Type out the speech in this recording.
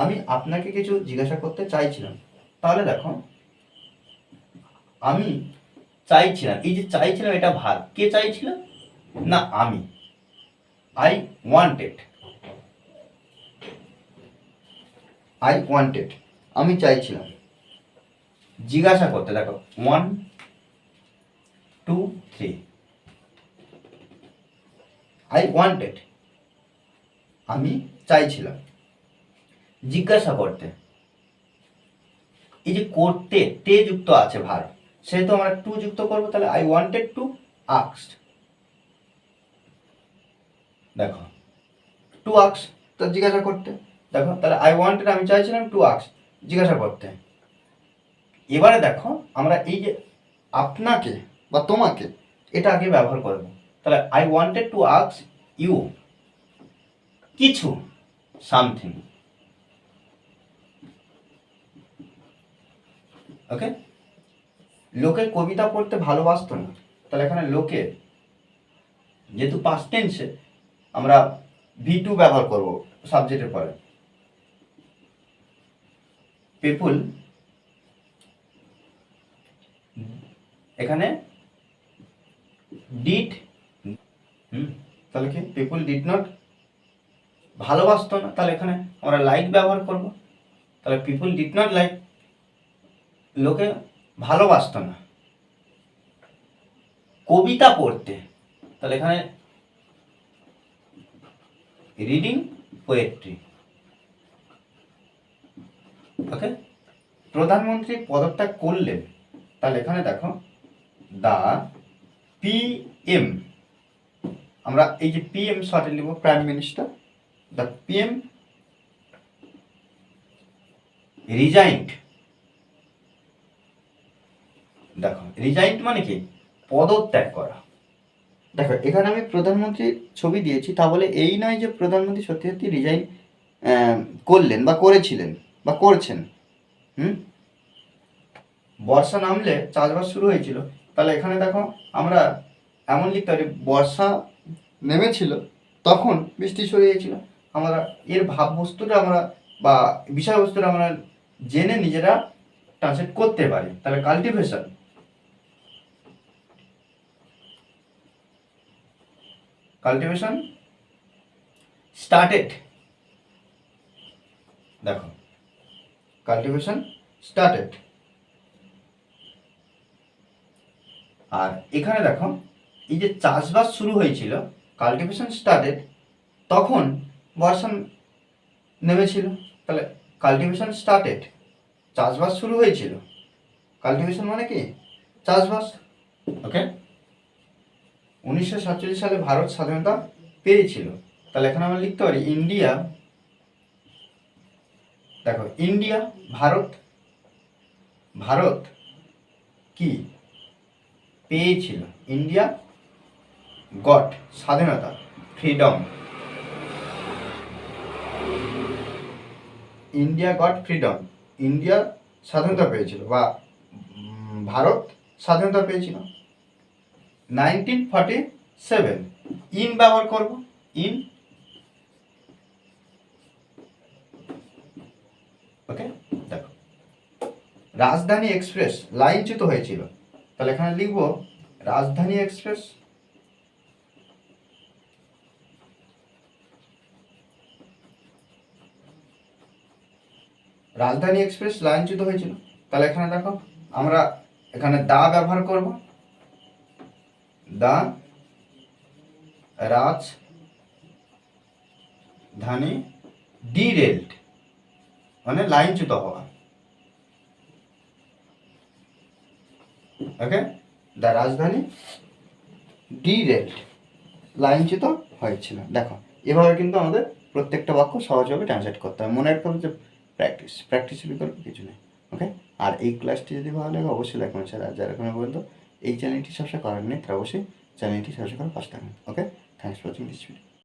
আমি আপনাকে কিছু জিজ্ঞাসা করতে চাইছিলাম। তাহলে দেখো, আমি চাইছিলাম, এই যে চাইছিলাম এটা ভার কে চাইছিল? না, আমি। আই ওয়ান্টেড আই ওয়ান্টেড আমি চাইছিলাম। জিজ্ঞাসা করতে, দেখো one two three I wanted আমি চাইছিলাম। জিজ্ঞাসা করতে। এই যে করতে, তে যুক্ত আছে ভার সেহেতু আমরা টু যুক্ত করব, তাহলে আই ওয়ান্টেড টু আক্সড দেখো, টু আক্স তো জিজ্ঞাসা করতে। দেখো, তাহলে আই ওয়ান্টেড আমি চাইছিলাম টু আক্স জিজ্ঞাসা করতে। এবারে দেখো, আমরা এই যে আপনাকে বা তোমাকে, এটা আগে ব্যবহার করব। তাহলে আই ওয়ান্টেড টু আক্স ইউ কিছু সামথিং ওকে লোকে কবিতা পড়তে ভালোবাসতো না। তাহলে এখানে লোকে, যেহেতু পাস্ট টেন্সে আমরা ভি টু ব্যবহার করব সাবজেক্টের পরে। পিপুল এখানে হুম, তাহলে কি? পিপুল ডিড নট ভালোবাসতো না। তাহলে এখানে আমরা লাইক ব্যবহার করব। তাহলে পিপুল ডিড নট লাইক লোকে ভালোবাসতো না। কবিতা পড়তে। তাহলে এখানে রিডিং পোয়েট্রি ওকে প্রধানমন্ত্রী পদত্যাগ করলেন। তাহলে এখানে দেখো, দা পি এম। আমরা এই যে পি এম শর্টে নিব prime minister. The P M resigned. দেখো রিজাইন্ড মানে কি? পদত্যাগ করা। দেখো, এখানে আমি প্রধানমন্ত্রীর ছবি দিয়েছি, তা বলে এই নয় যে প্রধানমন্ত্রী সত্যি সত্যি রিজাইন করলেন বা করেছিলেন বা করছেন। হুম? বর্ষা নামলে চাষবাস শুরু হয়েছিল। তাহলে এখানে দেখো, আমরা এমন লিখতে পারি, বর্ষা নেমেছিল, তখন বৃষ্টি শুরু হয়েছিল। আমরা এর ভাববস্তুটা আমরা বা বিষয়বস্তুটা আমরা জেনে নিজেরা ট্রান্সলেট করতে পারি। তাহলে কাল্টিভেশন কাল্টিভেশন স্টার্টেড দেখো কাল্টিভেশন স্টার্টেড আর এখানে দেখো, এই যে চাষবাস শুরু হয়েছিল কাল্টিভেশন স্টার্টেড তখন বর্ষা নেমেছিল। তাহলে কাল্টিভেশন স্টার্টেড চাষবাস শুরু হয়েছিল। কাল্টিভেশন মানে কি? চাষবাস ওকে উনিশশো সাতচল্লিশ সালে ভারত স্বাধীনতা পেয়েছিল। তাহলে এখানে আমরা লিখতে পারি ইন্ডিয়া, দেখো, ইন্ডিয়া, ভারত ভারত কি? পেয়েছিল। ইন্ডিয়া, গট, স্বাধীনতা, freedom. India, got, freedom. India স্বাধীনতা পেয়েছিল বা ভারত স্বাধীনতা পেয়েছিল। Nineteen forty seven. ইন ব্যবহার করব, ইন। ওকে, দেখো। রাজধানী এক্সপ্রেস, লাইনচ্যুত হয়েছিল। তাহলে এখানে লিখব, রাজধানী এক্সপ্রেস। রাজধানী এক্সপ্রেস লাইনচ্যুত হয়েছিল। তাহলে এখানে দেখো, আমরা এখানে দা ব্যবহার করব। দা, রাজ, ধানী ডিরেল্ড মানে লাইনচ্যুত হওয়া। ওকে? দ্য রাজধানী ডিরেল্ড লাইনচ্যুত হয়েছিল। দেখো, এভাবে কিন্তু আমাদের প্রত্যেকটা বাক্য সহজভাবে ট্রান্সলেট করতে হবে মনে রাখতে হবে যে প্র্যাকটিস প্র্যাকটিসের বিকল্প কিছু নেই। ওকে? আর এই ক্লাসটি যদি ভালো লাগে, অবশ্যই লাইক স্যার আর যারা এখনও পর্যন্ত এই চ্যানেলটি সাবস্ক্রাইব করার নেই তারা অবশ্যই চ্যানেলটি সাবস্ক্রাইব করার পাশে থাকবেন। Okay thanks for watching this video